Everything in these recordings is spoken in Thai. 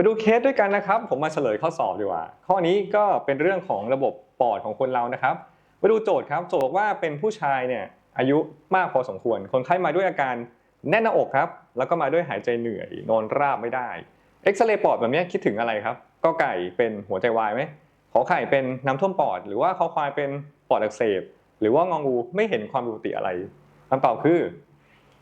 มาดูเคสด้วยกันนะครับ ผมมาเฉลยข้อสอบดีกว่า ข้อนี้ก็เป็นเรื่องของระบบปอดของคนเรานะครับ มาดูโจทย์ครับ โจทย์บอกว่าเป็นผู้ชายเนี่ยอายุมากพอสมควร คนไข้มาด้วยอาการแน่นหน้าอกครับ แล้วก็มาด้วยหายใจเหนื่อย นอนราบไม่ได้ เอ็กซเรย์ปอดแบบนี้คิดถึงอะไรครับ ก็ไก่เป็นหัวใจวายไหม ขอไข่เป็นน้ำท่วมปอด หรือว่าคอควายเป็นปอดอักเสบ หรือว่างองูไม่เห็นความผิดปกติอะไรคำตอบคือ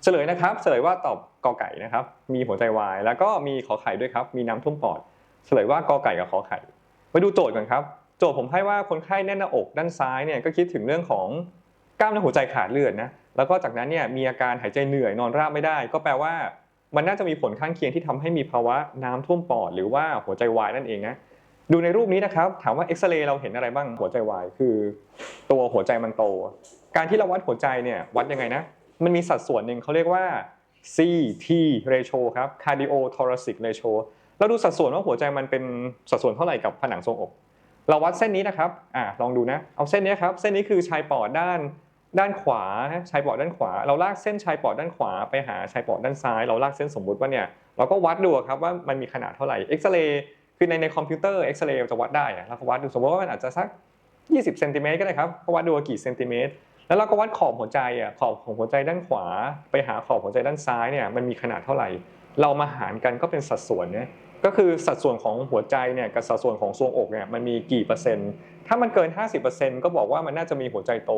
เฉลยนะครับเฉลยว่าตอบกอไก่นะครับ มีหัวใจวาย แล้วก็มีขอไข่ด้วยครับ มีน้ำท่วมปอด เฉลยว่ากอไก่กับขอไข่มาดูโจทย์กันครับ โจทย์ผมให้ว่าคนไข้แน่นหน้าอกด้านซ้ายเนี่ยก็คิดถึงเรื่องของกล้ามเนื้อหัวใจขาดเลือดนะแล้วก็จากนั้นเนี่ยมีอาการหายใจเหนื่อยนอนราบไม่ได้ ก็แปลว่า มันน่าจะมีผลข้างเคียงที่ทำให้มีภาวะน้ำท่วมปอด หรือว่าหัวใจวายนั่นเองนะดูในรูปนี้นะครับถามว่าเอ็กซเรย์เราเห็นอะไรบ้างหัวใจวายคือ ตัวหัวใจมันโต การที่เราวัดหัวใจเนี่ยวัดยังไงนะ มันมีสัดส่วนหนึ่งเขาเรียกว่า CT ratio ครับ cardio thoracic ratio เราดูสัดส่วนว่าหัวใจมันเป็นสัดส่วนเท่าไหร่กับผนังทรงอก เราวัดเส้นนี้นะครับอ่าลองดูนะ เอาเส้นนี้ครับ เส้นนี้คือชายปอดด้านด้านขวา ชายปอดด้านขวา เราลากเส้นชายปอดด้านขวา ไปหาชายปอดด้านซ้าย เราลากเส้นสมมุติว่าเนี่ย เราก็วัดดูครับว่ามันมีขนาดเท่าไหร่ เอ็กซเรย์ คือในในคอมพิวเตอร์เอ็กซเรย์จะวัดได้เราก็วัดดูสมมติว่ามันอาจจะสัก 20เซนติเมตรก็ได้ครับ ก็วัดดูกี่เซนติเมตร แล้วเราก็วัดขอบหัวใจอะขอบของหัวใจด้านขวา ไปหาขอบหัวใจด้านซ้ายเนี่ยมันมีขนาดเท่าไหร่ เรามาหารกันก็เป็นสัดส่วนเนี่ยก็คือสัดส่วนของหัวใจเนี่ยกับสัดส่วนของทรวงอกเนี่ยมันมีกี่เปอร์เซ็นต์ถ้ามันเกิน 50%ก็บอกว่ามันน่าจะมีหัวใจโต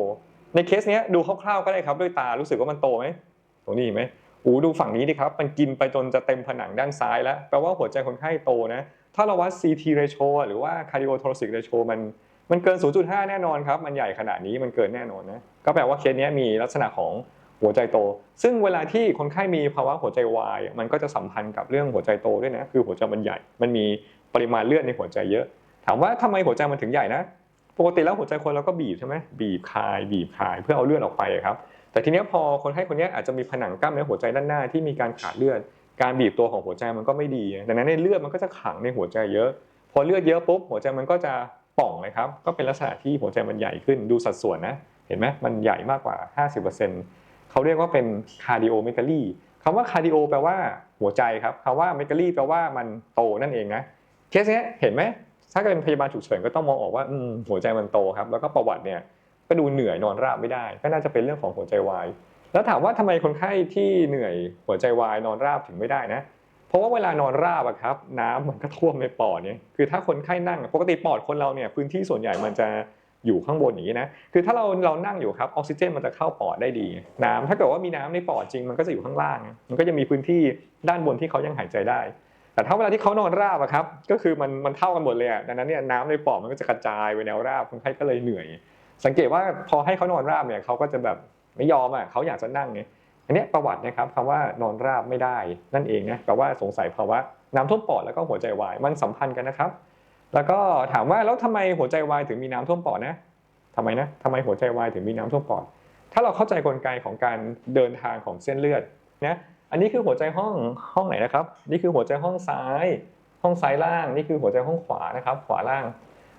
ในเคสเนี้ยดูคร่าวๆก็ได้ครับด้วยตารู้สึกว่ามันโตไหมตรงนี้ไหมอูดูฝั่งนี้ดิครับ มันกินไปจนจะเต็มผนังด้านซ้ายแล้วแปลว่าหัวใจคนไข้โตนะถ้าเราวัด CT ratio หรือว่า cardiothoracic ratio มัน มันเกิน 0.5 แน่นอนครับ มันใหญ่ขนาดนี้มันเกินแน่นอนนะ ก็แปลว่าเคสนี้มีลักษณะของหัวใจโต ซึ่งเวลาที่คนไข้มีภาวะหัวใจวาย มันก็จะสัมพันธ์กับเรื่องหัวใจโตด้วยนะ คือหัวใจมันใหญ่ มันมีปริมาณเลือดในหัวใจเยอะ ถามว่าทำไมหัวใจมันถึงใหญ่นะ ปกติแล้วหัวใจคนเราก็บีบใช่ไหมบีบคาย บีบคายเพื่อเอาเลือดออกไปครับ แต่ทีนี้พอคนไข้คนนี้อาจจะมีผนังกล้ามเนื้อหัวใจด้านหน้าที่มีการขาดเลือด การบีบตัวของหัวใจมันก็ไม่ดี ดังนั้นในเลือดมันก็จะขังในหัวใจเยอะ พอเลือดเยอะปุ๊บหัวใจมันก็จะ ป่องเลยครับก็เป็นลักษณะที่หัวใจมันใหญ่ขึ้นดูสัดส่วนนะเห็นไหมมันใหญ่มากกว่า 50%เขาเรียกว่าเป็น cardiomegaly คำว่า cardio แปลว่าหัวใจครับคำว่า megaly แปลว่ามันโตนั่นเองนะเคสเนี้ยเห็นไหมถ้าเป็นพยาบาลฉุกเฉินก็ต้องมองออกว่าอหัวใจมันโตครับแล้วก็ประวัติเนี่ยก็ดูเหนื่อยนอนราบไม่ได้ ก็น่าจะเป็นเรื่องของหัวใจวายแล้วถามว่าทำไมคนไข้ที่เหนื่อยหัวใจวายนอนราบถึงไม่ได้นะ เพราะว่าเวลานอนราบอะครับน้ำมันก็ท่วมในปอดเนี่ยคือถ้าคนไข้นั่งปกติปอดคนเราเนี่ยพื้นที่ส่วนใหญ่มันจะอยู่ข้างบนอย่างนี้นะคือถ้าเราเรานั่งอยู่ครับออกซิเจนมันจะเข้าปอดได้ดี น้ำถ้าเกิดว่ามีน้ำในปอดจริงมันก็จะอยู่ข้างล่าง มันก็จะมีพื้นที่ด้านบนที่เขายังหายใจได้ แต่ถ้าเวลาที่เขานอนราบอะครับก็คือมันมันเท่ากันหมดเลยอะดังนั้นเนี่ยน้ำในปอดมันก็จะกระจายไปแนวราบคนไข้ก็เลยเหนื่อย สังเกตว่าพอให้เขานอนราบเนี่ยเขาก็จะแบบไม่ยอมอะเขาอยากจะนั่งไง อันนี้ประวัตินะครับคำว่านอนราบไม่ได้นั่นเองนะแปลว่าสงสัยภาวะน้ำท่วมปอดแล้วก็หัวใจวายมันสัมพันธ์กันนะครับ แล้วก็ถามว่าแล้วทำไมหัวใจวายถึงมีน้ำท่วมปอดนะทำไมนะทำไมหัวใจวายถึงมีน้ำท่วมปอด ถ้าเราเข้าใจกลไกของการเดินทางของเส้นเลือดนะอันนี้คือหัวใจห้องห้องไหนนะครับ นี่คือหัวใจห้องซ้าย ห้องซ้ายล่าง นี่คือหัวใจห้องขวานะครับ ขวาล่าง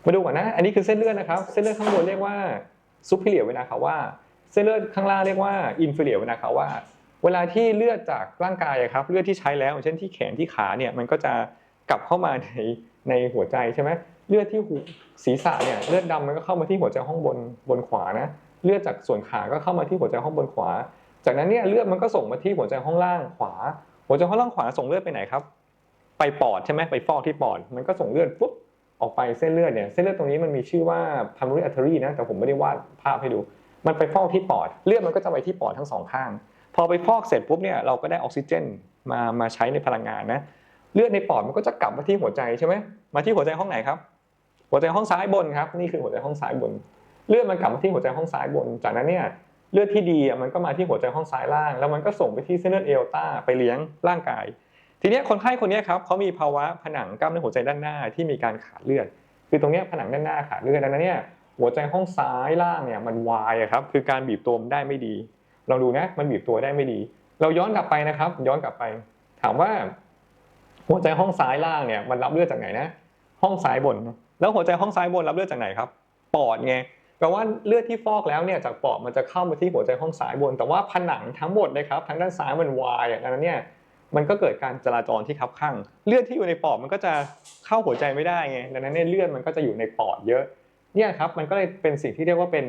มาดูก่อนนะ อันนี้คือเส้นเลือดนะครับ เส้นเลือดข้างบนเรียกว่าซุปเปอร์เลียเวนาคาว่า เส้นเลือดข้างล่างเรียกว่าอินฟิเลียเวนาคาว่า เวลาที่เลือดจากร่างกายครับเลือดที่ใช้แล้วเช่นที่แขนที่ขาเนี่ยมันก็จะกลับเข้ามาในในหัวใจใช่ไหมเลือดที่หูศีรษะเนี่ยเลือดดำมันก็เข้ามาที่หัวใจห้องบนบนขวานะเลือดจากส่วนขาก็เข้ามาที่หัวใจห้องบนขวา จากนั้นเนี่ยเลือดมันก็ส่งมาที่หัวใจห้องล่างขวา หัวใจห้องล่างขวาส่งเลือดไปไหนครับ ไปปอดใช่ไหมไปฟอกที่ปอด มันก็ส่งเลือดปุ๊บออกไปเส้นเลือดเนี่ยเส้นเลือดตรงนี้มันมีชื่อว่า pulmonary artery นะแต่ผมไม่ได้วาดภาพให้ดู มันไปฟอกที่ปอด เลือดมันก็จะไปที่ปอดทั้งสองข้าง พอไปฟอกเสร็จปุ๊บเนี่ยเราก็ได้ออกซิเจนมามาใช้ในพลังงานนะ เลือดในปอดมันก็จะกลับมาที่หัวใจใช่ไหมมาที่หัวใจห้องไหนครับ หัวใจห้องซ้ายบนครับ นี่คือหัวใจห้องซ้ายบน เลือดมันกลับมาที่หัวใจห้องซ้ายบน จากนั้นเนี่ยเลือดที่ดีมันก็มาที่หัวใจห้องซ้ายล่าง แล้วมันก็ส่งไปที่เส้นเลือดเอลต้าไปเลี้ยงร่างกาย ทีนี้คนไข้คนนี้ครับเขามีภาวะผนังกล้ามเนื้อหัวใจด้านหน้าที่มีการขาดเลือด คือตรงนี้ผนังด้านหน้าขาดเลือดดังนั้นเนี่ย หัวใจห้องซ้ายล่างเนี่ยมันวายครับคือการบีบตัวมันได้ไม่ดีลองดูนะมันบีบตัวได้ไม่ดี เราย้อนกลับไปนะครับ ย้อนกลับไป ถามว่า หัวใจห้องซ้ายล่างเนี่ยมันรับเลือดจากไหนนะ ห้องซ้ายบน แล้วหัวใจห้องซ้ายบนรับเลือดจากไหนครับ ปอดไงแปลว่าเลือดที่ฟอกแล้วเนี่ยจากปอดมันจะเข้ามาที่หัวใจห้องซ้ายบน แต่ว่าผนังทั้งหมดนะครับทั้งด้านซ้ายมันวายอะดังนั้นเนี่ยมันก็เกิดการจราจรที่คับข้างเลือดที่อยู่ในปอดมันก็จะเข้าหัวใจไม่ได้ไงดังนั้นเนี่ยเลือดมันก็จะอยู่ในปอดเยอะ เนี่ยครับมันก็เลยเป็นสิ่งที่เรียกว่าเป็น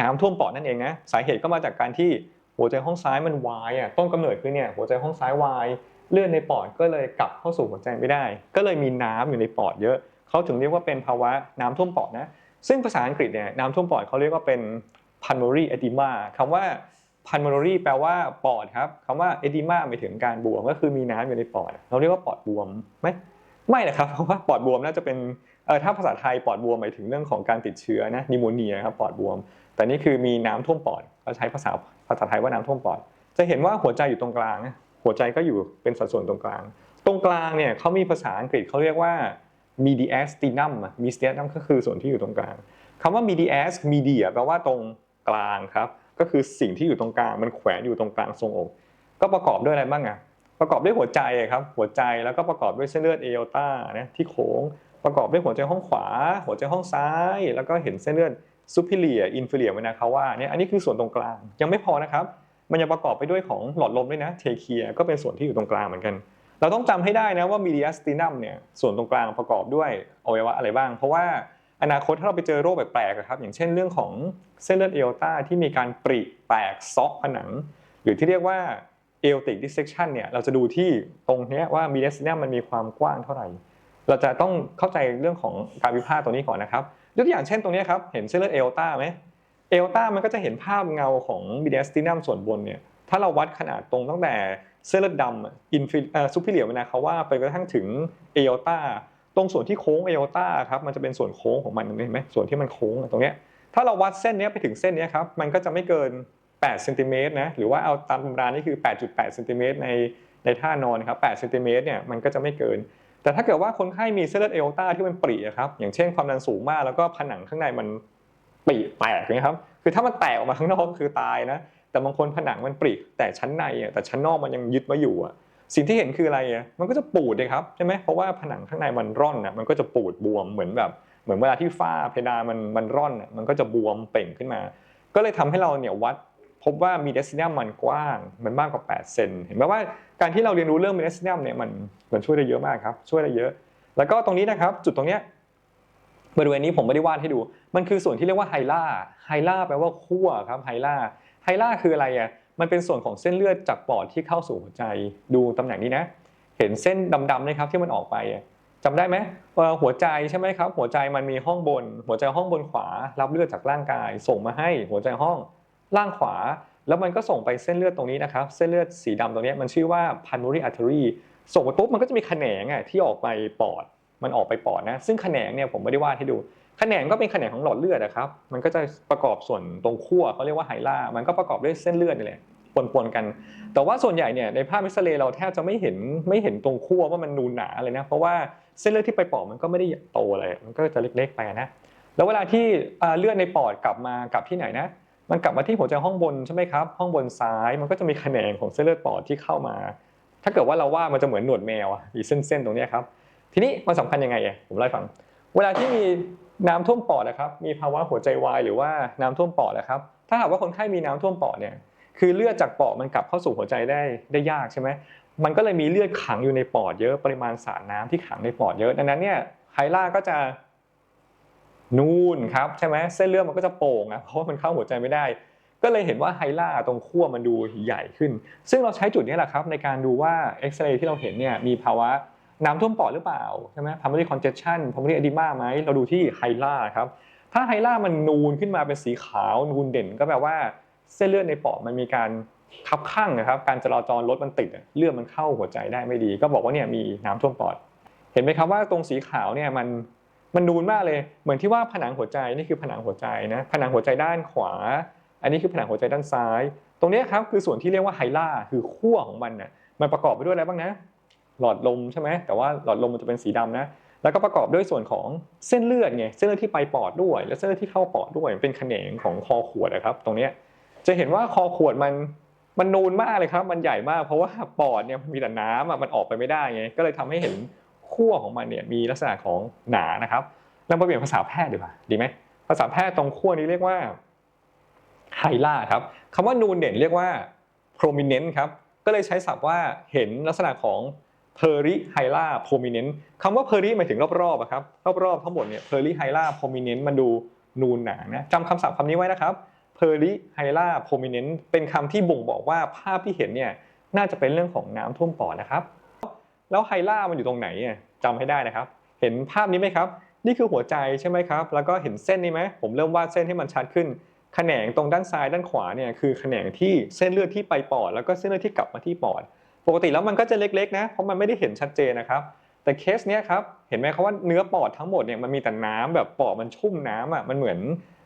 น้ำท่วมปอดนั่นเองนะสาเหตุก็มาจากการที่หัวใจห้องซ้ายมันวายอะต้นกำเนิดคือเนี่ยหัวใจห้องซ้ายวายเลือดในปอดก็เลยกลับเข้าสู่หัวใจไม่ได้ ก็เลยมีน้ำอยู่ในปอดเยอะเขาถึงเรียกว่าเป็นภาวะน้ำท่วมปอดนะซึ่งภาษาอังกฤษเนี่ยน้ำท่วมปอดเขาเรียกว่าเป็น pulmonary edema คำว่า pulmonary แปลว่าปอดครับคำว่า edema หมายถึงการบวมก็คือมีน้ำอยู่ในปอด เราเรียกว่าปอดบวมไหมไม่นะครับเพราะว่าปอดบวมน่าจะเป็น เออถ้าภาษาไทยปอดบวมหมายถึงเรื่องของการติดเชื้อนะนิโมเนียครับปอดบวม แต่นี่คือมีน้ำท่วมปอดเราใช้ภาษาภาษาไทยว่าน้ำท่วมปอด จะเห็นว่าหัวใจอยู่ตรงกลางหัวใจก็อยู่เป็นสัดส่วนตรงกลาง ตรงกลางเนี่ยเขามีภาษาอังกฤษเขาเรียกว่า mediastinum mediastinum ก็คือส่วนที่อยู่ตรงกลางคำว่า medias media แปลว่าตรงกลางครับ ก็คือสิ่งที่อยู่ตรงกลางมันแขวนอยู่ตรงกลางทรงอก ก็ประกอบด้วยอะไรบ้างอะประกอบด้วยหัวใจครับ หัวใจแล้วก็ประกอบด้วยเส้นเลือดเอโอตานะที่โค้ง ประกอบด้วยหัวใจห้องขวา หัวใจห้องซ้าย แล้วก็เห็นเส้นเลือดซูพิเลียอินฟิเลียเวนาคาว่าเนี่ยอันนี้คือส่วนตรงกลางยังไม่พอนะครับ มันยังประกอบไปด้วยของหลอดลมด้วยนะเทเคียก็เป็นส่วนที่อยู่ตรงกลางเหมือนกัน เราต้องจำให้ได้นะว่ามีเดียสตินัมเนี่ยส่วนตรงกลางประกอบด้วยอวัยวะอะไรบ้าง เพราะว่าอนาคตถ้าเราไปเจอโรคแปลกๆครับอย่างเช่นเรื่องของเส้นเลือดเอโอตาที่มีการปริแตกซอกผนัง หรือที่เรียกว่าเอโอติกดิสเซชันเนี่ยเราจะดูที่ตรงนี้ว่ามีเดสตินัมมันมีความกว้างเท่าไหร่ เราจะต้องเข้าใจเรื่องของการวิพากษ์ตัวนี้ก่อนนะครับยกตัวอย่างเช่นตรงนี้ครับ เห็นเส้นเลือดเอโอตาไหมเอโอตามันก็จะเห็นภาพเงาของมีเดียสตินัมส่วนบนเนี่ย ถ้าเราวัดขนาดตรงตั้งแต่เส้นเลือดดำอินฟิซูพิเลียเวนาคาว่าไปกระทั่งถึงเอโอตาตรงส่วนที่โค้งเอโอตาครับมันจะเป็นส่วนโค้งของมันเห็นไหมส่วนที่มันโค้งตรงเนี้ยถ้าเราวัดเส้นนี้ไปถึงเส้นนี้ครับมันก็จะไม่เกิน8เซนติเมตรนะหรือว่าเอาตามตำรานี่คือ 8.8เซนติเมตรในในท่านอนครับ8เซนติเมตรเนี่ยมันก็จะไม่เกิน แต่ถ้าเกิดว่าคนไข้มีเส้นเลือดเอโอต้าที่มันปริอะครับอย่างเช่นความดันสูงมากแล้วก็ผนังข้างในมันปริแตกนะครับคือถ้ามันแตกออกมาข้างนอกคือตายนะแต่บางคนผนังมันปริแต่ชั้นในอะแต่ชั้นนอกมันยังยึดมาอยู่อะสิ่งที่เห็นคืออะไรอะมันก็จะปูดเลยครับใช่ไหมเพราะว่าผนังข้างในมันร่อนอะมันก็จะปูดบวมเหมือนแบบ เหมือนเวลาที่ฝ้าเพดานมันมันร่อนอะมันก็จะบวมเป่งขึ้นมา ก็เลยทำให้เราเนี่ยวัด พบว่ามีเดซินัมมันกว้างมันมากกว่า8เซนเห็นไหมว่าการที่เราเรียนรู้เรื่องมีเดซินัมเนี่ยมันมันช่วยได้เยอะมากครับช่วยได้เยอะ แล้วก็ตรงนี้นะครับ จุดตรงเนี้ยบริเวณนี้ผมไม่ได้วาดให้ดู มันคือส่วนที่เรียกว่าไฮล่าไฮล่าแปลว่าขั้วครับไฮล่าไฮล่าคืออะไรอะมันเป็นส่วนของเส้นเลือดจากปอดที่เข้าสู่หัวใจดูตำแหน่งนี้นะ เห็นเส้นดำๆนะครับที่มันออกไปอะจำได้ไหมหัวใจใช่ไหมครับ หัวใจมันมีห้องบน หัวใจห้องบนขวา รับเลือดจากร่างกาย ส่งมาให้หัวใจห้อง ล่างขวา แล้วมันก็ส่งไปเส้นเลือดตรงนี้นะครับ เส้นเลือดสีดำตรงนี้มันชื่อว่า pulmonary artery ส่งไปปุ๊บมันก็จะมีแขนงอะที่ออกไปปอด มันออกไปปอดนะ ซึ่งแขนงเนี่ยผมไม่ได้วาดให้ดู แขนงก็เป็นแขนงของหลอดเลือดนะครับ มันก็จะประกอบส่วนตรงขั้วเขาเรียกว่าไฮล่า มันก็ประกอบด้วยเส้นเลือดนี่แหละปนๆกัน แต่ว่าส่วนใหญ่เนี่ยในภาพเอ็กซเรย์เราแทบจะไม่เห็นไม่เห็นตรงขั้วว่ามันนูนหนาเลยนะ เพราะว่าเส้นเลือดที่ไปปอดมันก็ไม่ได้โตอะไร มันก็จะเล็กๆไปนะ แล้วเวลาที่เลือดในปอดกลับมากลับที่ไหนนะ มันกลับมาที่หัวใจห้องบนใช่ไหมครับห้องบนซ้ายมันก็จะมีแขนงของเส้นเลือดปอดที่เข้ามา ถ้าเกิดว่าเราว่ามันจะเหมือนหนวดแมวอะมีเส้นๆตรงนี้ครับทีนี้มันสำคัญยังไงอะผมเล่าฟัง เวลาที่มีน้ำท่วมปอดนะครับมีภาวะหัวใจวายหรือว่าน้ำท่วมปอดนะครับถ้าหากว่าคนไข้มีน้ำท่วมปอดเนี่ยคือเลือดจากปอดมันกลับเข้าสู่หัวใจได้ได้ยากใช่ไหมมันก็เลยมีเลือดขังอยู่ในปอดเยอะปริมาณสารน้ำที่ขังในปอดเยอะดังนั้นเนี่ยไฮล่าก็จะ นูนครับใช่ไหมเส้นเลือดมันก็จะโป่งนะเพราะว่ามันเข้าหัวใจไม่ได้ ก็เลยเห็นว่าไฮล่าตรงขั้วมันดูใหญ่ขึ้น ซึ่งเราใช้จุดนี้แหละครับในการดูว่าเอ็กซเรย์ที่เราเห็นเนี่ยมีภาวะน้ำท่วมปอดหรือเปล่าใช่ไหม pulmonary congestion pulmonary edema ไหมเราดูที่ไฮล่าครับถ้าไฮล่ามันนูนขึ้นมาเป็นสีขาวนูนเด่นก็แปลว่าเส้นเลือดในปอดมันมีการคับข้างนะครับ การจราจรรถมันติดเลือดมันเข้าหัวใจได้ไม่ดี ก็บอกว่าเนี่ยมีน้ำท่วมปอด เห็นไหมครับว่าตรงสีขาวเนี่ยมัน มันนูนมากเลย เหมือนที่ว่าผนังหัวใจนี่คือผนังหัวใจนะ ผนังหัวใจด้านขวา อันนี้คือผนังหัวใจด้านซ้าย ตรงนี้ครับคือส่วนที่เรียกว่าไฮล่าคือขั้วของมันน่ะมันประกอบไปด้วยอะไรบ้างนะ หลอดลมใช่ไหมแต่ว่าหลอดลมมันจะเป็นสีดำนะ แล้วก็ประกอบด้วยส่วนของเส้นเลือดไง เส้นเลือดที่ไปปอดด้วย และเส้นเลือดที่เข้าปอดด้วย เป็นแขนงของคอขวดนะครับ ตรงนี้จะเห็นว่าคอขวดมันมันนูนมากเลยครับ มันใหญ่มาก เพราะว่าปอดเนี่ยมันมีแต่น้ำอะ มันออกไปไม่ได้ไง ก็เลยทำให้เห็น ขั้วของมันเนี่ยมีลักษณะของหนานะครับเรามาเปลี่ยนภาษาแพทย์ดีกว่าดีไหมภาษาแพทย์ตรงขั้วนี้เรียกว่าไฮล่าครับคำว่านูนเด่นเรียกว่า prominent ครับก็เลยใช้ศัพท์ว่าเห็นลักษณะของ perihyla prominent คำว่า peri หมายถึงรอบๆครับรอบๆทั้งหมดเนี่ย perihyla prominent มันดูนูนหนานะจำคำศัพท์คำนี้ไว้นะครับ perihyla prominent เป็นคำที่บ่งบอกว่าภาพที่เห็นเนี่ยน่าจะเป็นเรื่องของน้ำท่วมปอดนะครับ แล้วไฮล่ามันอยู่ตรงไหนอะจำให้ได้นะครับ เห็นภาพนี้ไหมครับ นี่คือหัวใจใช่ไหมครับ แล้วก็เห็นเส้นนี้ไหมผมเริ่มวาดเส้นให้มันชัดขึ้นแขนงตรงด้านซ้ายด้านขวาเนี่ยคือแขนงที่เส้นเลือดที่ไปปอด แล้วก็เส้นเลือดที่กลับมาที่ปอด ปกติแล้วมันก็จะเล็กๆนะเพราะมันไม่ได้เห็นชัดเจนนะครับ แต่เคสเนี้ยครับเห็นไหมครับว่าเนื้อปอดทั้งหมดเนี่ยมันมีแต่น้ำแบบปอดมันชุ่มน้ำอะมันเหมือน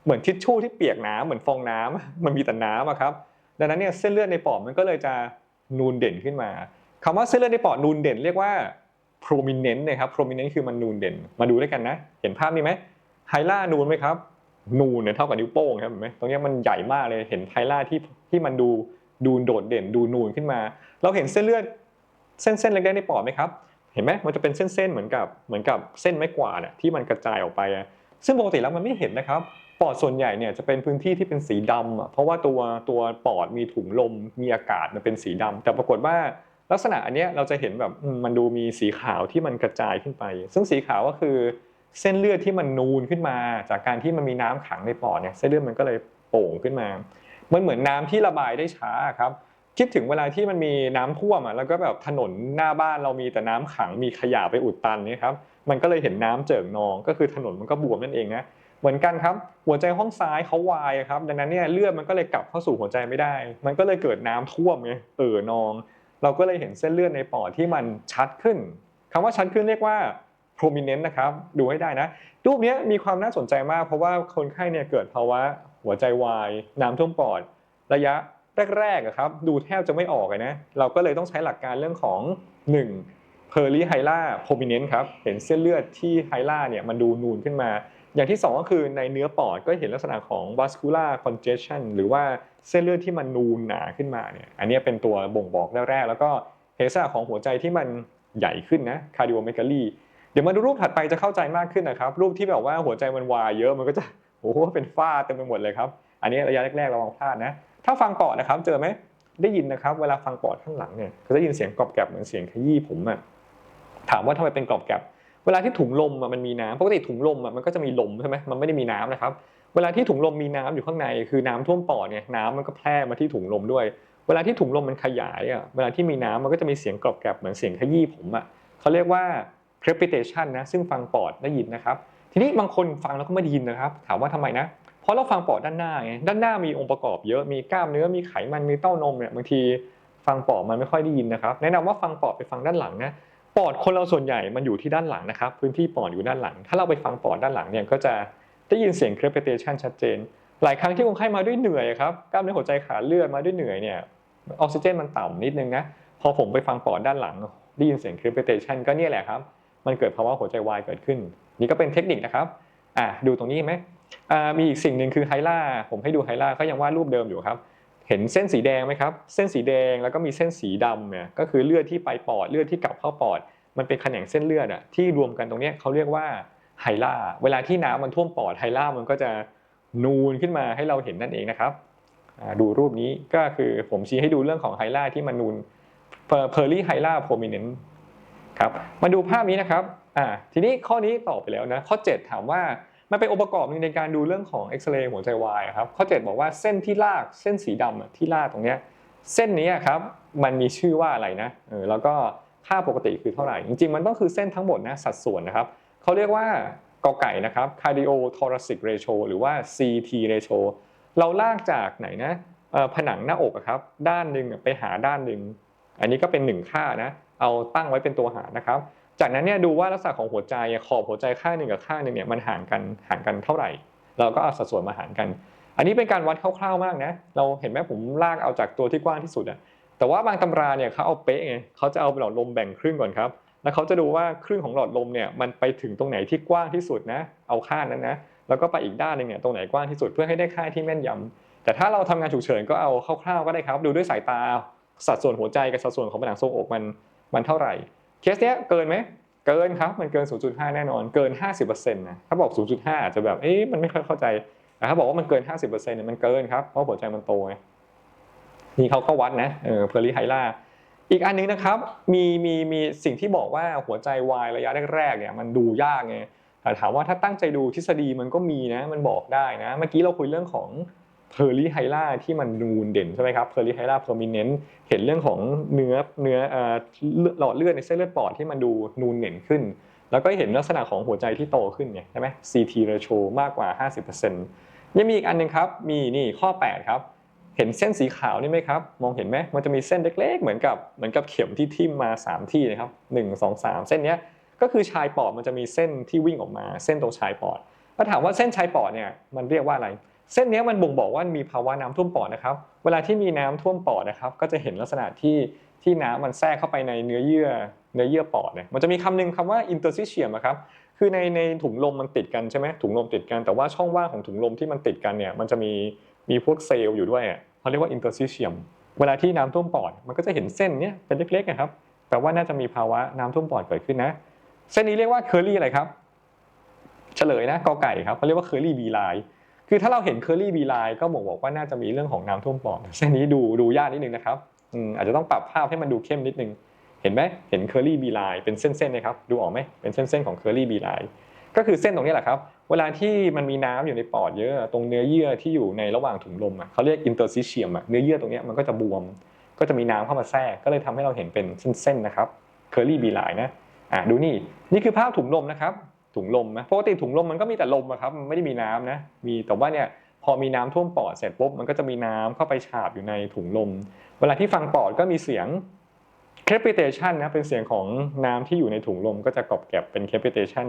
เหมือนทิชชู่ที่เปียกน้ำเหมือนฟองน้ำมันมีแต่น้ำอะครับดังนั้นเนี่ยเส้นเลือดในปอดมันก็เลยจะนูนเด่นขึ้นมา คำว่าเส้นเลือดในปอดนูนเด่นเรียกว่า prominent นะครับ prominent คือมันนูนเด่น มาดูด้วยกันนะ เห็นภาพนี้ไหมไฮล่านูนไหมครับ นูนเนี่ยเท่ากับนิ้วโป้งครับเห็นไหมตรงนี้มันใหญ่มากเลยเห็นไฮล่าที่ที่มันดูดูโดดเด่น ดูนูนขึ้นมา เราเห็นเส้นเลือดเส้นเส้นเล็กๆในปอดไหมครับเห็นไหมมันจะเป็นเส้นๆเหมือนกับเหมือนกับเส้นไม้กวาดที่มันกระจายออกไป ซึ่งปกติแล้วมันไม่เห็นนะครับปอดส่วนใหญ่เนี่ยจะเป็นพื้นที่ที่เป็นสีดำเพราะว่าตัวตัวปอดมีถุงลมมีอากาศมันเป็นสีดำแต่ปรากฏว่า ลักษณะอันนี้เราจะเห็นแบบมันดูมีสีขาวที่มันกระจายขึ้นไป ซึ่งสีขาวก็คือเส้นเลือดที่มันนูนขึ้นมา จากการที่มันมีน้ำขังในปอดเนี่ยเส้นเลือดมันก็เลยโป่งขึ้นมา มันเหมือนน้ำที่ระบายได้ช้าครับ คิดถึงเวลาที่มันมีน้ำท่วมอะแล้วก็แบบถนนหน้าบ้านเรามีแต่น้ำขังมีขยะไปอุดตันนี่ครับ มันก็เลยเห็นน้ำเจิ่งนอง ก็คือถนนมันก็บวมนั่นเองนะเหมือนกันครับหัวใจห้องซ้ายเขาวายครับ ดังนั้นเนี่ยเลือดมันก็เลยกลับเข้าสู่หัวใจไม่ได้ มันก็เลยเกิดน้ำท่วมไงเอ่อนอง เราก็เลยเห็นเส้นเลือดในปอดที่มันชัดขึ้นคำว่าชัดขึ้นเรียกว่า prominent นะครับ ดูให้ได้นะ รูปนี้มีความน่าสนใจมาก เพราะว่าคนไข้เนี่ยเกิดภาวะหัวใจวาย น้ำท่วมปอด ระยะแรกๆครับ ดูแทบจะไม่ออกเลยนะ เราก็เลยต้องใช้หลักการเรื่องของ 1. p e r i h y l a prominent ครับ เห็นเส้นเลือดที่ไฮล่าเนี่ยมันดูนูนขึ้นมา อย่างที่ 2 ก็คือในเนื้อปอดก็เห็นลักษณะของ vascular congestion หรือว่าเส้นเลือดที่มันนูนหนาขึ้นมาเนี่ยอันนี้เป็นตัวบ่งบอกแรกๆแล้วก็เห็นลักษณะของหัวใจที่มันใหญ่ขึ้นนะ cardiomegaly เดี๋ยวมาดูรูปถัดไปจะเข้าใจมากขึ้นนะครับ รูปที่แบบว่าหัวใจมันวายเยอะมันก็จะโอ้โหเป็นฝ้าเต็มไปหมดเลยครับ อันนี้ระยะแรกๆระวังพลาดนะ ถ้าฟังปอดนะครับเจอไหมได้ยินนะครับ เวลาฟังปอดข้างหลังเนี่ยก็จะยินเสียงกรอบแกรบเหมือนเสียงขยี้ผมอะถามว่าทำไมเป็นกรอบแกรบ เวลาที่ถุงลมมันมีน้ำปกติถุงลมมันก็จะมีลมใช่ไหมมันไม่ได้มีน้ำนะครับ เวลาที่ถุงลมมีน้ำอยู่ข้างในคือน้ำท่วมปอดเนี่ยน้ำมันก็แพร่มาที่ถุงลมด้วย เวลาที่ถุงลมมันขยายอะเวลาที่มีน้ำมันก็จะมีเสียงกรอบแกรบเหมือนเสียงขยี้ผมอะเขาเรียกว่า crepitation นะซึ่งฟังปอดได้ยินนะครับ ทีนี้บางคนฟังแล้วก็ไม่ได้ยินนะครับ ถามว่าทำไมนะเพราะเราฟังปอดด้านหน้าไงด้านหน้ามีองค์ประกอบเยอะมีกล้ามเนื้อมีไขมันมีเต้านมเนี่ยบางทีฟังปอดมันไม่ค่อยได้ยินนะครับ แนะนำว่าฟังปอดไปฟังด้านหลังนะ ปอดคนเราส่วนใหญ่มันอยู่ที่ด้านหลังนะครับ พื้นที่ปอดอยู่ด้านหลัง ถ้าเราไปฟังปอดด้านหลังเนี่ยก็จะได้ยินเสียง crepitation ชัดเจน หลายครั้งที่คนไข้มาด้วยเหนื่อยครับกล้ามเนื้อหัวใจขาเลือดมาด้วยเหนื่อยเนี่ยออกซิเจนมันต่ำนิดนึงนะพอผมไปฟังปอดด้านหลังได้ยินเสียง crepitation ก็เนี่ยแหละครับ มันเกิดภาวะหัวใจวายเกิดขึ้น นี่ก็เป็นเทคนิคนะครับอะดูตรงนี้ไหมอ่ามีอีกสิ่งหนึ่งคือไฮล่าผมให้ดูไฮล่าก็ยังวาดรูปเดิมอยู่ครับ เห็นเส้นสีแดงไหมครับ เส้นสีแดงแล้วก็มีเส้นสีดำเนี่ยก็คือเลือดที่ไปปอดเลือดที่กลับเข้าปอด มันเป็นแขนงเส้นเลือดอะที่รวมกันตรงนี้เขาเรียกว่าไฮล่า เวลาที่น้ำมันท่วมปอดไฮล่ามันก็จะนูนขึ้นมาให้เราเห็นนั่นเองนะครับดูรูปนี้ก็คือผมชี้ให้ดูเรื่องของไฮล่าที่มันนูนเพอร์ลี่ไฮล่าโพมิเนนต์ครับมาดูภาพนี้นะครับอ่าทีนี้ข้อนี้ตอบไปแล้วนะข้อ 7 ถามว่า มันเป็นองค์ประกอบหนึ่งในการดูเรื่องของเอ็กซเรย์หัวใจวายครับข้อ 7 บอกว่าเส้นที่ลากเส้นสีดำที่ลากตรงเนี้ยเส้นนี้ครับมันมีชื่อว่าอะไรนะเออแล้วก็ค่าปกติคือเท่าไหร่ จริง ๆ มันต้องคือเส้นทั้งหมดนะสัดส่วนนะครับเขาเรียกว่ากอไก่นะครับ cardio thoracic ratio หรือว่า CT ratio เราลากจากไหนนะผนังหน้าอกครับด้านหนึ่งไปหาด้านหนึ่งอันนี้ก็เป็นหนึ่งค่านะเอาตั้งไว้เป็นตัวหารนะครับ จากนั้นเนี่ยดูว่าลักษณะของหัวใจขอบหัวใจข้างหนึ่งกับข้างหนึ่งเนี่ยมันห่างกันห่างกันเท่าไหร่ เราก็เอาสัดส่วนมาหารกัน อันนี้เป็นการวัดคร่าวๆมากนะ เราเห็นไหมผมลากเอาจากตัวที่กว้างที่สุดอะแต่ว่าบางตำราเนี่ยเขาเอาเป๊ะไงเขาจะเอาหลอดลมแบ่งครึ่งก่อนครับ แล้วเขาจะดูว่าครึ่งของหลอดลมเนี่ยมันไปถึงตรงไหนที่กว้างที่สุดนะ เอาข้างนั้นนะ แล้วก็ไปอีกด้านหนึงเนี่ยตรงไหนกว้างที่สุดเพื่อให้ได้ค่าที่แม่นยำแต่ถ้าเราทำงานฉุกเฉินก็เอาคร่าวๆก็ได้ครับ ดูด้วยสายตาสัดส่วนหัวใจกับสัดส่วนของผนังทรงอกมันมันเท่าไหร่ เคสเนี้ยเกินไหมเกินครับมันเกิน 0.5 แน่นอนเกิน 50%นะถ้าบอก 0.5 อาจจะแบบเอ๊ะมันไม่ค่อยเข้าใจแต่ถ้าบอกว่ามันเกิน 50%เนี่ยมันเกินครับเพราะหัวใจมันโตไงนี่เขาก็วัดนะเออเพอร์ลิไฮล่าอีกอันนึงนะครับมีมีมีสิ่งที่บอกว่าหัวใจวายระยะแรกๆเนี่ยมันดูยากไงแต่ถามว่าถ้าตั้งใจดูทฤษฎีมันก็มีนะมันบอกได้นะ เมื่อกี้เราคุยเรื่องของ เพอร์ลี่ไฮล่าที่มันนูนเด่นใช่ไหมครับเพอร์ลี่ไฮล่าเพอร์มิเนนต์เห็นเรื่องของเนื้อเนื้อหลอดเลือดในเส้นเลือดปอดที่มันดูนูนเด่นขึ้น แล้วก็เห็นลักษณะของหัวใจที่โตขึ้นไงใช่ไหม CT ratio มากกว่า 50%ยังมีอีกอันหนึงครับมีนี่ข้อ 8 ครับ เห็นเส้นสีขาวนี่ไหมครับ มองเห็นไหมมันจะมีเส้นเล็กๆ เหมือนกับเหมือนกับเข็มที่ทิ่มมา 3 ที่นะครับ1 2 3 เส้นนี้ก็คือชายปอดมันจะมีเส้นที่วิ่งออกมา เส้นตรงชายปอดถ้าถามว่าเส้นชายปอดเนี่ยมันเรียกว่าอะไร เส้นนี้มันบ่งบอกว่ามีภาวะน้ำท่วมปอดนะครับ เวลาที่มีน้ำท่วมปอดนะครับ ก็จะเห็นลักษณะที่ที่น้ำมันแทรกเข้าไปในเนื้อเยื่อเนื้อเยื่อปอดเนี่ยมันจะมีคำหนึงคำว่า interstitium ครับคือในในถุงลมมันติดกันใช่ไหมถุงลมติดกันแต่ว่าช่องว่างของถุงลมที่มันติดกันเนี่ยมันจะมีมีพวกเซลล์อยู่ด้วยอะเขาเรียกว่า interstitium เวลาที่น้ำท่วมปอด มันก็จะเห็นเส้นเนี้ยเป็นเล็กๆนะครับแปลว่าน่าจะมีภาวะน้ำท่วมปอดเกิดขึ้นนะ เส้นนี้เรียกว่า curly อะไรครับเฉลยนะกอไก่ครับเขาเรียกว่า curly B line คือถ้าเราเห็น curly B line ก็บอกบอกว่าน่าจะมีเรื่องของน้ำท่วมปอดเส้นนี้ดูดูยากนิดนึงนะครับอืมอาจจะต้องปรับภาพให้มันดูเข้มนิดนึง เห็นไหมเห็น curly B line เป็นเส้นๆนะครับ ดูออกไหมเป็นเส้นๆของ curly B line ก็คือเส้นตรงนี้แหละครับ เวลาที่มันมีน้ำอยู่ในปอดเยอะ ตรงเนื้อเยื่อที่อยู่ในระหว่างถุงลมอะเขาเรียก interstitium อะเนื้อเยื่อตรงนี้มันก็จะบวม ก็จะมีน้ำเข้ามาแทรก ก็เลยทำให้เราเห็นเป็นเส้นๆนะครับ curly B line นะ อะดูนี่ นี่คือภาพถุงลมนะครับ ถุงลมนะปกติถุงลมมันก็มีแต่ลมอะครับมันไม่ได้มีน้ำนะมีแต่ว่าเนี่ยพอมีน้ำท่วมปอดเสร็จปุ๊บมันก็จะมีน้ำเข้าไปฉาบอยู่ในถุงลม เวลาที่ฟังปอดก็มีเสียง crepitation นะเป็นเสียงของน้ำที่อยู่ในถุงลมก็จะกรอบแกรบเป็น crepitation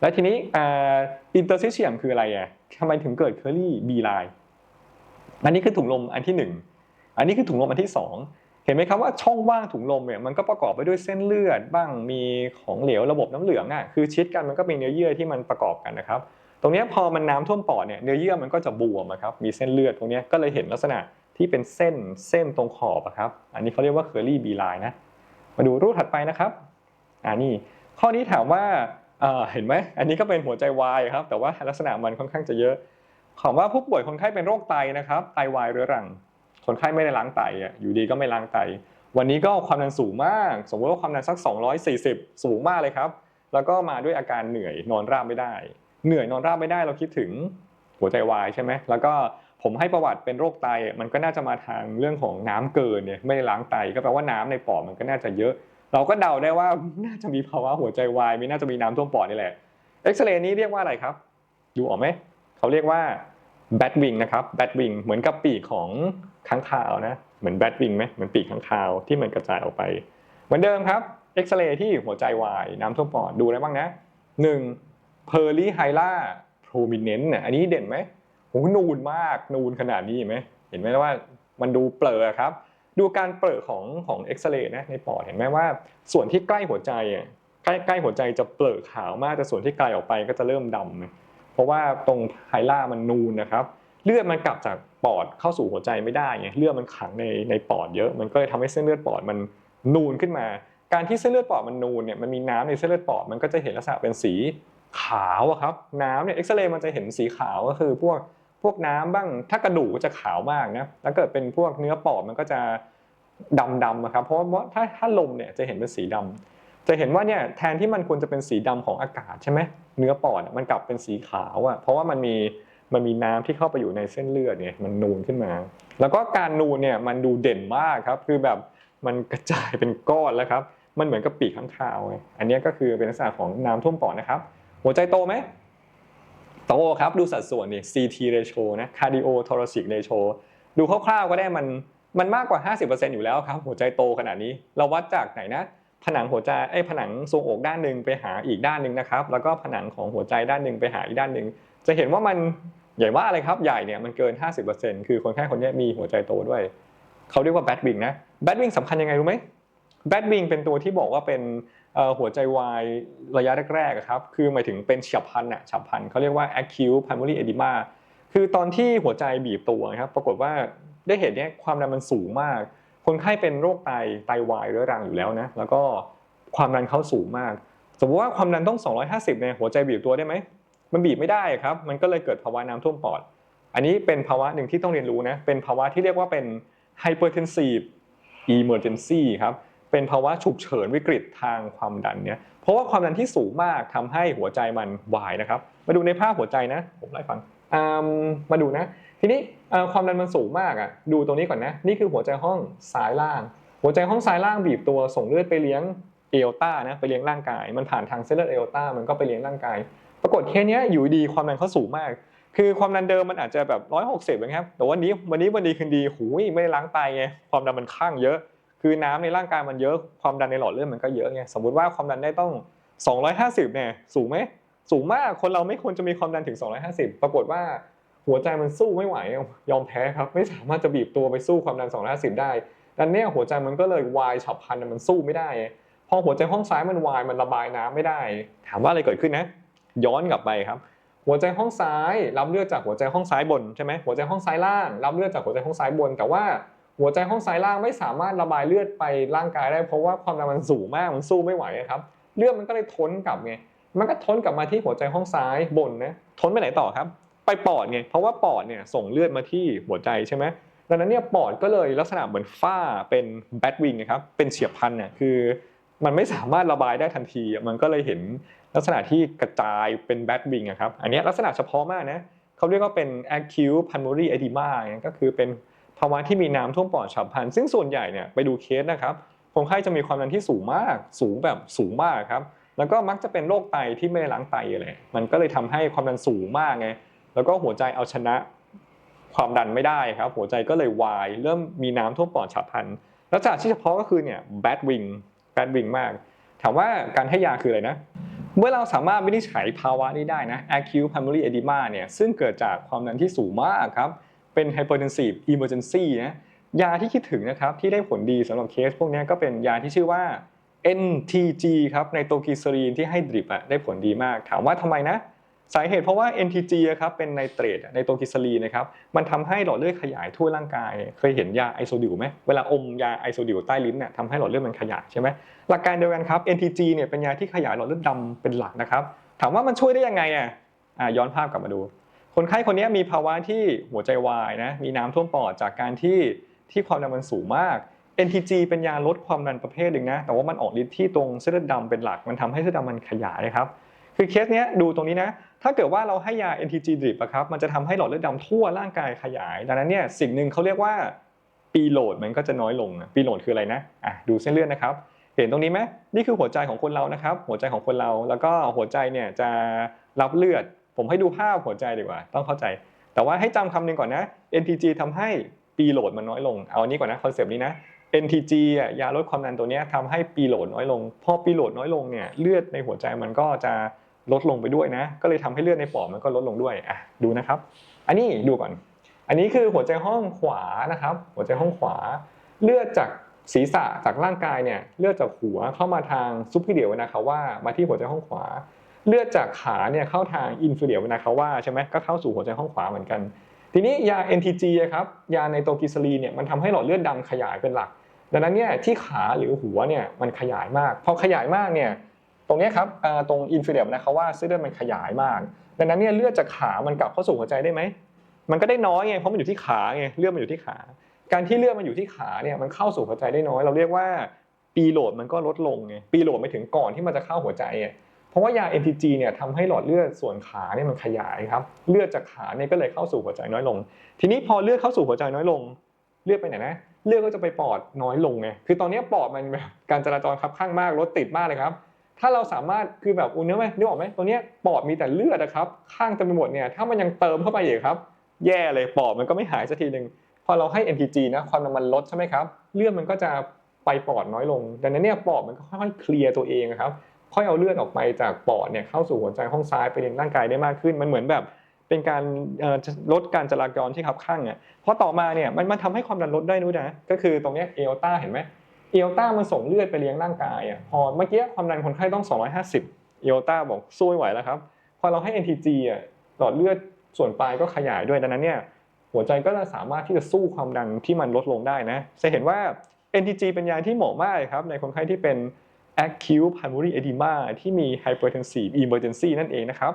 แล้วทีนี้อ่า interstitium คืออะไรอะทำไมถึงเกิด curly B line อันนี้คือถุงลมอันที่หนึ่งอันนี้คือถุงลมอันที่สอง เห็นไหมครับว่าช่องว่างถุงลมเนี่ยมันก็ประกอบไปด้วยเส้นเลือดบ้างมีของเหลวระบบน้ำเหลืองอะคือชิดกันมันก็มีเนื้อเยื่อที่มันประกอบกันนะครับ ตรงนี้พอมันน้ำท่วมปอดเนี่ยเนื้อเยื่อมันก็จะบวมครับมีเส้นเลือดตรงนี้ก็เลยเห็นลักษณะที่เป็นเส้นเส้นตรงขอบครับ อันนี้เขาเรียกว่า curly B line นะมาดูรูปถัดไปนะครับอ่านี่ข้อนี้ถามว่าเอ่อเห็นไหมอันนี้ก็เป็นหัวใจวายครับแต่ว่าลักษณะมันค่อนข้างจะเยอะถามว่าผู้ป่วยคนไข้เป็นโรคไตนะครับไตวายเรื้อรัง คนไข้ไม่ได้ล้างไตอะอยู่ดีก็ไม่ล้างไต วันนี้ก็ความดันสูงมาก สมมติว่าความดันสัก 240 สูงมากเลยครับ แล้วก็มาด้วยอาการเหนื่อยนอนราบไม่ได้ เหนื่อยนอนราบไม่ได้เราคิดถึงหัวใจวายใช่ไหมแล้วก็ผมให้ประวัติเป็นโรคไตอะมันก็น่าจะมาทางเรื่องของน้ำเกินเนี่ยไม่ได้ล้างไตก็แปลว่าน้ำในปอดมันก็น่าจะเยอะ เราก็เดาได้ว่าน่าจะมีภาวะหัวใจวายมีน่าจะมีน้ำท่วมปอดนี่แหละเอ็กซเรย์นี้เรียกว่าอะไรครับ ดูออกไหมเขาเรียกว่า แบทวิงนะครับแบทวิงเหมือนกับปีกของค้างคาวนะเหมือนแบทวิงไหมเหมือนปีกค้างคาวที่มันกระจายออกไป เหมือนเดิมครับเอ็กซเรย์ที่หัวใจวายน้ำท่วมปอดดูอะไรบ้างนะหนึ่งเพอร์ลี่ไฮล่าโพรมิเนนต์เนี่ยอันนี้เด่นไหมโหนูนมากนูนขนาดนี้เห็นไหมเห็นไหมว่ามันดูเปลอครับ ดูการเปิดของของเอ็กซเรย์นะในปอดเห็นไหมว่า ส่วนที่ใกล้หัวใจใกล้ใกล้หัวใจจะเปลือกขาวมากแต่ส่วนที่ไกลออกไปก็จะเริ่มดำ ราะว่าตรงไฮล่ามันนูนนะครับ เลือดมันกลับจากปอดเข้าสู่หัวใจไม่ได้ไงเลือดมันขังในในปอดเยอะ มันก็เลยทำให้เส้นเลือดปอดมันนูนขึ้นมา การที่เส้นเลือดปอดมันนูนเนี่ยมันมีน้ำในเส้นเลือดปอดมันก็จะเห็นลักษณะเป็นสีขาวอะครับน้ำเนี่ยเอ็กซเรย์มันจะเห็นสีขาวก็คือพวกพวกน้ำบ้างถ้ากระดูกจะขาวมากนะแล้วเกิดเป็นพวกเนื้อปอดมันก็จะดำดำนะครับเพราะว่าถ้าถ้าลมเนี่ยจะเห็นเป็นสีดำ จะเห็นว่าเนี่ยแทนที่มันควรจะเป็นสีดำของอากาศใช่ไหมเนื้อปอดมันกลับเป็นสีขาวอะเพราะว่ามันมีมันมีน้ำที่เข้าไปอยู่ในเส้นเลือดเนี่ยมันนูนขึ้นมา แล้วก็การนูนเนี่ยมันดูเด่นมากครับคือแบบมันกระจายเป็นก้อนแล้วครับมันเหมือนกับปีกข้างคาวไงอันนี้ก็คือเป็นลักษณะของน้ำท่วมปอดนะครับ หัวใจโตไหมโตครับดูสัดส่วนนี่ CT ratio นะ cardio thoracic ratio ดูคร่าวๆก็ได้มันมันมากกว่า 50%อยู่แล้วครับ หัวใจโตขนาดนี้ เราวัดจากไหนนะ ผนังหัวใจไอ้ผนังทรวงอกด้านหนึ่งไปหาอีกด้านหนึ่งนะครับ แล้วก็ผนังของหัวใจด้านหนึ่งไปหาอีกด้านหนึ่งจะเห็นว่ามันใหญ่ว่าอะไรครับใหญ่เนี่ยมันเกิน 50%คือคนไข้คนนี้มีหัวใจโตด้วยเขาเรียกว่าแบดวิงนะแบดวิงสำคัญยังไงรู้ไหมแบดวิงเป็นตัวที่บอกว่าเป็นหัวใจวายระยะแรกๆครับคือหมายถึงเป็นฉับพลันอะฉับพลันเขาเรียกว่า acute pulmonary edema คือตอนที่หัวใจบีบตัวนะครับปรากฏว่าได้เห็นเนี่ยความดันมันสูงมาก คนไข้เป็นโรคไตไตวายเรื้อรังอยู่แล้วนะแล้วก็ความดันเขาสูงมาก สมมติว่าความดันต้อง 250เนี่ยหัวใจบีบตัวได้ไหมมันบีบไม่ได้ครับ มันก็เลยเกิดภาวะน้ำท่วมปอด อันนี้เป็นภาวะหนึ่งที่ต้องเรียนรู้นะเป็นภาวะที่เรียกว่าเป็น hypertensive emergency ครับเป็นภาวะฉุกเฉินวิกฤตทางความดันเนี่ยเพราะว่าความดันที่สูงมากทำให้หัวใจมันวายนะครับ มาดูในภาพหัวใจนะผมไล่ฟังมาดูนะ ทีนี้ความดันมันสูงมากอะดูตรงนี้ก่อนนะนี่คือหัวใจห้องซ้ายล่าง หัวใจห้องซ้ายล่างบีบตัวส่งเลือดไปเลี้ยงเอลต้านะไปเลี้ยงร่างกาย มันผ่านทางเส้นเลือดเอลต้ามันก็ไปเลี้ยงร่างกาย ปรากฏเคสนี้อยู่ดีความดันเขาสูงมาก คือความดันเดิมมันอาจจะแบบร้อยหกสิบนะครับแต่วันนี้วันนี้วันดีคืนดีหูยไม่ได้ล้างไตไงความดันมันข้างเยอะ คือน้ำในร่างกายมันเยอะความดันในหลอดเลือดมันก็เยอะไงสมมติว่าความดันได้ต้อง 250เนี่ยสูงไหมสูงมากคนเราไม่ควรจะมีความดันถึง 250 ปรากฏว่า หัวใจมันสู้ไม่ไหวยอมแพ้ครับ ไม่สามารถจะบีบตัวไปสู้ความดัน 250 ได้ดันั้นเนี่ยหัวใจมันก็เลยวายฉับพลันมันสู้ไม่ได้ พอหัวใจห้องซ้ายมันวายมันระบายน้ำไม่ได้ ถามว่าอะไรเกิดขึ้นนะ ย้อนกลับไปครับ หัวใจห้องซ้ายรับเลือดจากหัวใจห้องซ้ายบนใช่ไหมหัวใจห้องซ้ายล่าง รับเลือดจากหัวใจห้องซ้ายบน แต่ว่าหัวใจห้องซ้ายล่างไม่สามารถระบายเลือดไปร่างกายได้ เพราะว่าความดันมันสูงมากมันสู้ไม่ไหวครับเลือดมันก็เลยทนกลับไงมันก็ทนกลับมาที่หัวใจห้องซ้ายบนนะทนไปไหนต่อครับ ไปปอดไงเพราะว่าปอดเนี่ยส่งเลือดมาที่หัวใจใช่ไหมดังนั้นเนี่ยปอดก็เลยลักษณะเหมือนฝ้าเป็นแบทวิงนะครับเป็นเฉียบพันเนี่ยคือ มันไม่สามารถระบายได้ทันทีมันก็เลยเห็นลักษณะที่กระจายเป็นแบทวิงอะครับอันนี้ลักษณะเฉพาะมากนะเขาเรียกว่าเป็น acute pulmonary edema เนี่ยก็คือเป็นภาวะที่มีน้ำท่วมปอดฉับพลัน ซึ่งส่วนใหญ่เนี่ยไปดูเคสนะครับคนไข้จะมีความดันที่สูงมาก สูงแบบสูงมากครับแล้วก็มักจะเป็นโรคไตที่ไม่ได้ล้างไตเลยมันก็เลยทำให้ความดันสูงมากไง แล้วก็หัวใจเอาชนะความดันไม่ได้ครับ หัวใจก็เลยวาย เริ่มมีน้ำท่วมปอดฉับพลันแลักษณะที่เฉพาะก็คือเนี่ยแบทวิงแบทวิงมาก ถามว่าการให้ยาคืออะไรนะ เมื่อเราสามารถวินิจฉัยภาวะนี้ได้นะ acute pulmonary edema เนี่ยซึ่งเกิดจากความดันที่สูงมากครับเป็น hypertensive emergency นะยาที่คิดถึงนะครับที่ได้ผลดีสำหรับเคสพวกนี้ก็เป็นยาที่ชื่อว่า NTG ครับในโตกิซรีนที่ให้ดริปอะได้ผลดีมาก ถามว่าทำไมนะ สาเหตุเพราะว่า NTG ครับเป็นไนเตรตในโตกิซรีนะครับมันทำให้หลอดเลือดขยายทั่วร่างกาย เคยเห็นยาไอโซดิวไหมเวลาอมยาไอโซดิวใต้ลิ้นเนี่ยทำให้หลอดเลือดมันขยายใช่ไหมหลักการเดียวกันครับ NTG เนี่ยเป็นยาที่ขยายหลอดเลือดดำเป็นหลักนะครับถามว่ามันช่วยได้ยังไงอะย้อนภาพกลับมาดู คนไข้คนนี้มีภาวะที่หัวใจวายนะมีน้ำท่วมปอดจากการที่ที่ความดันมันสูงมาก NTG เป็นยาลดความดันประเภทหนึ่งนะแต่ว่ามันออกฤทธิ์ที่ตรงเส้นเลือดดำเป็นหลัก มันทำให้เส้นเลือดดำมันขยายนะครับ คือเคสเนี้ยดูตรงนี้นะถ้าเกิดว่าเราให้ยา NTG drip อะครับมันจะทำให้หลอดเลือดดำทั่วร่างกายขยาย ดังนั้นเนี่ยสิ่งหนึ่งเขาเรียกว่าปีโหลดมันก็จะน้อยลงปีโหลดคืออะไรนะอะดูเส้นเลือดนะครับ เห็นตรงนี้ไหมนี่คือหัวใจของคนเรานะครับ หัวใจของคนเราแล้วก็หัวใจเนี่ยจะรับเลือด ผมให้ดูภาพหัวใจดีกว่า ต้องเข้าใจ แต่ว่าให้จำคำหนึ่งก่อนนะ NTG ทำให้ปีโหลดมันน้อยลง เอาอันนี้ก่อนนะคอนเซปต์นี้นะ NTG อะยาลดความดันตัวเนี้ยทำให้ปีโหลดน้อยลง พอปีโหลดน้อยลงเนี่ยเลือดในหัวใจมันก็จะ ลดลงไปด้วยนะ ก็เลยทำให้เลือดในปอดมันก็ลดลงด้วยอะดูนะครับ อันนี้ดูก่อน อันนี้คือหัวใจห้องขวานะครับ หัวใจห้องขวา เลือดจากศีรษะจากร่างกายเนี่ยเลือดจากหัวเข้ามาทางซุปเพิเดียวนะครับว่ามาที่หัวใจห้องขวา เลือดจากขาเนี่ยเข้าทางอินฟิเดียวนะครับว่าใช่ไหมก็เข้าสู่หัวใจห้องขวาเหมือนกัน ทีนี้ยา NTG ครับยาในโตกิซลีเนี่ยมันทำให้หลอดเลือดดำขยายเป็นหลัก ดังนั้นเนี่ยที่ขาหรือหัวเนี่ยมันขยายมากพอขยายมากเนี่ย ตรงนี้ครับตรงอินฟิเดียนะครับว่าเส้นเลือดมันขยายมาก ดังนั้นเนี่ยเลือดจากขามันกลับเข้าสู่หัวใจได้ไหมมันก็ได้น้อยไงเพราะมันอยู่ที่ขาไงเลือดมันอยู่ที่ขา การที่เลือดมันอยู่ที่ขาเนี่ยมันเข้าสู่หัวใจได้น้อย เราเรียกว่าปีโหลดมันก็ลดลงไงปีโหลดไม่ถึงก่อนที่มันจะเข้าหัวใจไงเพราะว่ายา NTG เนี่ยทำให้หลอดเลือดส่วนขาเนี่ยมันขยายครับเลือดจากขาเนี่ยก็เลยเข้าสู่หัวใจน้อยลง ทีนี้พอเลือดเข้าสู่หัวใจน้อยลง เลือดไปไหนนะเลือดก็จะไปปอดน้อยลงไงคือตอนนี้ปอดมันแบบการจราจรคับข้างมากรถติดมากเลยครับ ถ้าเราสามารถคือแบบอุ่นเนื้อไหมนึกออกไหมตัวเนี้ยปอดมีแต่เลือดนะครับ ข้างเต็มไปหมดเนี่ยถ้ามันยังเติมเข้าไปอีกครับ แย่เลยปอดมันก็ไม่หายสักทีหนึ่งพอเราให้ NTG นะความดันมันลดใช่ไหมครับเลือดมันก็จะไปปอดน้อยลง ดังนั้นเนี่ยปอดมันก็ค่อยๆเคลียร์ตัวเองครับค่อยเอาเลือดออกไปจากปอดเนี่ยเข้าสู่หัวใจห้องซ้ายไปในร่างกายได้มากขึ้น มันเหมือนแบบเป็นการลดการจราจรที่ขับข้างอะเพราะต่อมาเนี่ยมันมันทำให้ความดันลดได้นู้นนะก็คือตรงนี้เอลต้าเห็นไหม เอลต้ามันส่งเลือดไปเลี้ยงร่างกายอะพอเมื่อกี้ความดันคนไข้ต้อง 250 เอลต้าบอกสู้ไม่ไหวแล้วครับพอเราให้ NTG อะหลอดเลือดส่วนปลายก็ขยายด้วยดังนั้นเนี่ยหัวใจก็จะสามารถที่จะสู้ความดันที่มันลดลงได้นะจะเห็นว่า NTG เป็นยาที่เหมาะมากครับในคนไข้ที่เป็น acute pulmonary edema ที่มี hypertensive emergency นั่นเองนะครับ